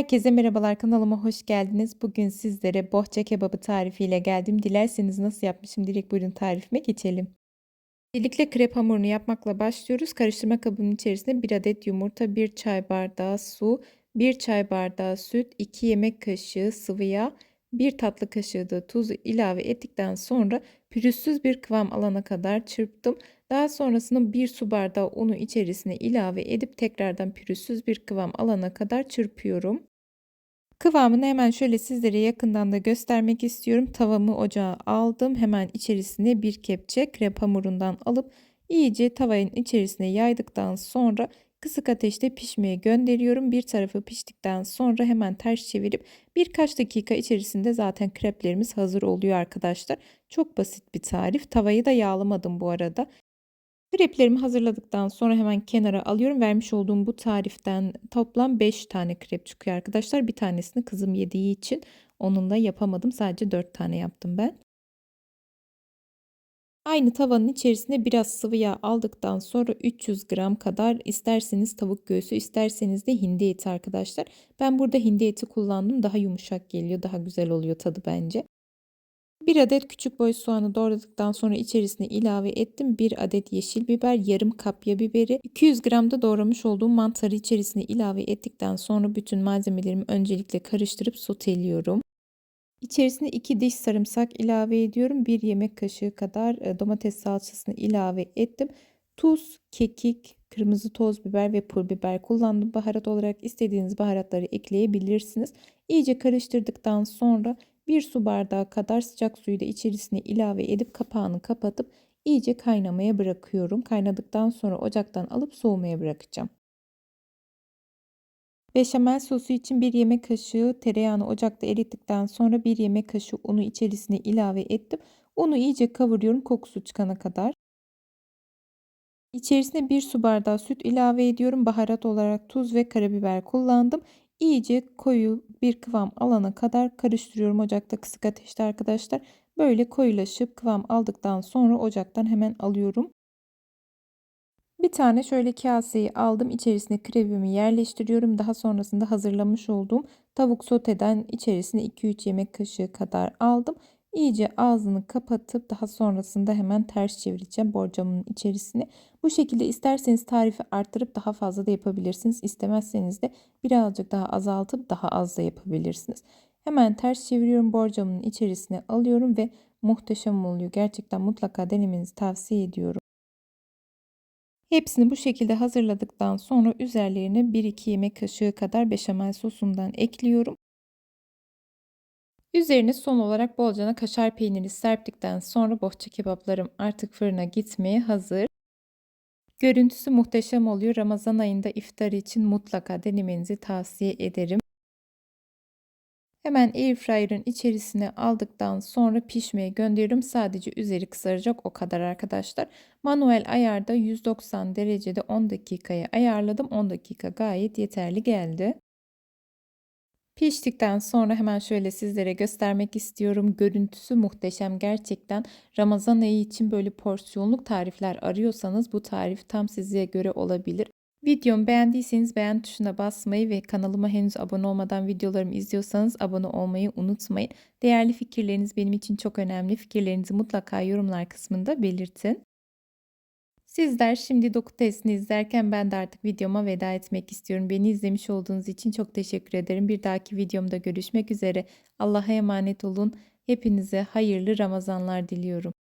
Herkese merhabalar kanalıma hoş geldiniz. Bugün sizlere bohça kebabı tarifiyle geldim. Dilerseniz nasıl yapmışım direkt buyurun tarifime geçelim. Öncelikle krep hamurunu yapmakla başlıyoruz. Karıştırma kabının içerisine 1 adet yumurta, 1 çay bardağı su, 1 çay bardağı süt, 2 yemek kaşığı sıvı yağ, 1 tatlı kaşığı da tuz ilave ettikten sonra pürüzsüz bir kıvam alana kadar çırptım. Daha sonrasında 1 su bardağı unu içerisine ilave edip tekrardan pürüzsüz bir kıvam alana kadar çırpıyorum. Kıvamını hemen şöyle sizlere yakından da göstermek istiyorum. Tavamı ocağa aldım. Hemen içerisine bir kepçe krep hamurundan alıp iyice tavanın içerisine yaydıktan sonra kısık ateşte pişmeye gönderiyorum. Bir tarafı piştikten sonra hemen ters çevirip birkaç dakika içerisinde zaten kreplerimiz hazır oluyor arkadaşlar. Çok basit bir tarif. Tavayı da yağlamadım bu arada. Kreplerimi hazırladıktan sonra hemen kenara alıyorum. Vermiş olduğum bu tariften toplam 5 tane krep çıkıyor arkadaşlar. Bir tanesini kızım yediği için onunla yapamadım. Sadece 4 tane yaptım ben. Aynı tavanın içerisine biraz sıvı yağ aldıktan sonra 300 gram kadar isterseniz tavuk göğsü isterseniz de hindi eti arkadaşlar. Ben burada hindi eti kullandım. Daha yumuşak geliyor. Daha güzel oluyor tadı bence. 1 adet küçük boy soğanı doğradıktan sonra içerisine ilave ettim. 1 adet yeşil biber, yarım kapya biberi, 200 gram da doğramış olduğum mantarı içerisine ilave ettikten sonra bütün malzemelerimi öncelikle karıştırıp soteliyorum. İçerisine 2 diş sarımsak ilave ediyorum. 1 yemek kaşığı kadar e, domates salçasını ilave ettim. Tuz, kekik, kırmızı toz biber ve pul biber kullandım. Baharat olarak istediğiniz baharatları ekleyebilirsiniz. İyice karıştırdıktan sonra 1 su bardağı kadar sıcak suyu da içerisine ilave edip kapağını kapatıp iyice kaynamaya bırakıyorum. Kaynadıktan sonra ocaktan alıp soğumaya bırakacağım. Beşamel sosu için 1 yemek kaşığı tereyağını ocakta erittikten sonra 1 yemek kaşığı unu içerisine ilave ettim. Unu iyice kavuruyorum kokusu çıkana kadar. İçerisine 1 su bardağı süt ilave ediyorum. Baharat olarak tuz ve karabiber kullandım. İyice koyu bir kıvam alana kadar karıştırıyorum ocakta kısık ateşte arkadaşlar. Böyle koyulaşıp kıvam aldıktan sonra ocaktan hemen alıyorum. Bir tane şöyle kaseyi aldım. İçerisine krevimi yerleştiriyorum. Daha sonrasında hazırlamış olduğum tavuk soteden içerisine 2-3 yemek kaşığı kadar aldım. İyice ağzını kapatıp daha sonrasında hemen ters çevireceğim borcamın içerisine. Bu şekilde isterseniz tarifi arttırıp daha fazla da yapabilirsiniz. İstemezseniz de birazcık daha azaltıp daha az da yapabilirsiniz. Hemen ters çeviriyorum borcamın içerisine alıyorum ve muhteşem oluyor. Gerçekten mutlaka denemenizi tavsiye ediyorum. Hepsini bu şekilde hazırladıktan sonra üzerlerine 1-2 yemek kaşığı kadar beşamel sosundan ekliyorum. Üzerine son olarak bolcana kaşar peyniri serptikten sonra bohça kebaplarım artık fırına gitmeye hazır. Görüntüsü muhteşem oluyor. Ramazan ayında iftar için mutlaka denemenizi tavsiye ederim. Hemen airfryer'ın içerisine aldıktan sonra pişmeye gönderiyorum. Sadece üzeri kızaracak o kadar arkadaşlar. Manuel ayarda 190 derecede 10 dakikaya ayarladım. 10 dakika gayet yeterli geldi. Piştikten sonra hemen şöyle sizlere göstermek istiyorum. Görüntüsü muhteşem gerçekten. Ramazan ayı için böyle porsiyonluk tarifler arıyorsanız bu tarif tam size göre olabilir. Videomu beğendiyseniz beğen tuşuna basmayı ve kanalıma henüz abone olmadan videolarımı izliyorsanız abone olmayı unutmayın. Değerli fikirleriniz benim için çok önemli. Fikirlerinizi mutlaka yorumlar kısmında belirtin. Sizler şimdi doku testini izlerken ben de artık videoma veda etmek istiyorum. Beni izlemiş olduğunuz için çok teşekkür ederim. Bir dahaki videomda görüşmek üzere. Allah'a emanet olun. Hepinize hayırlı Ramazanlar diliyorum.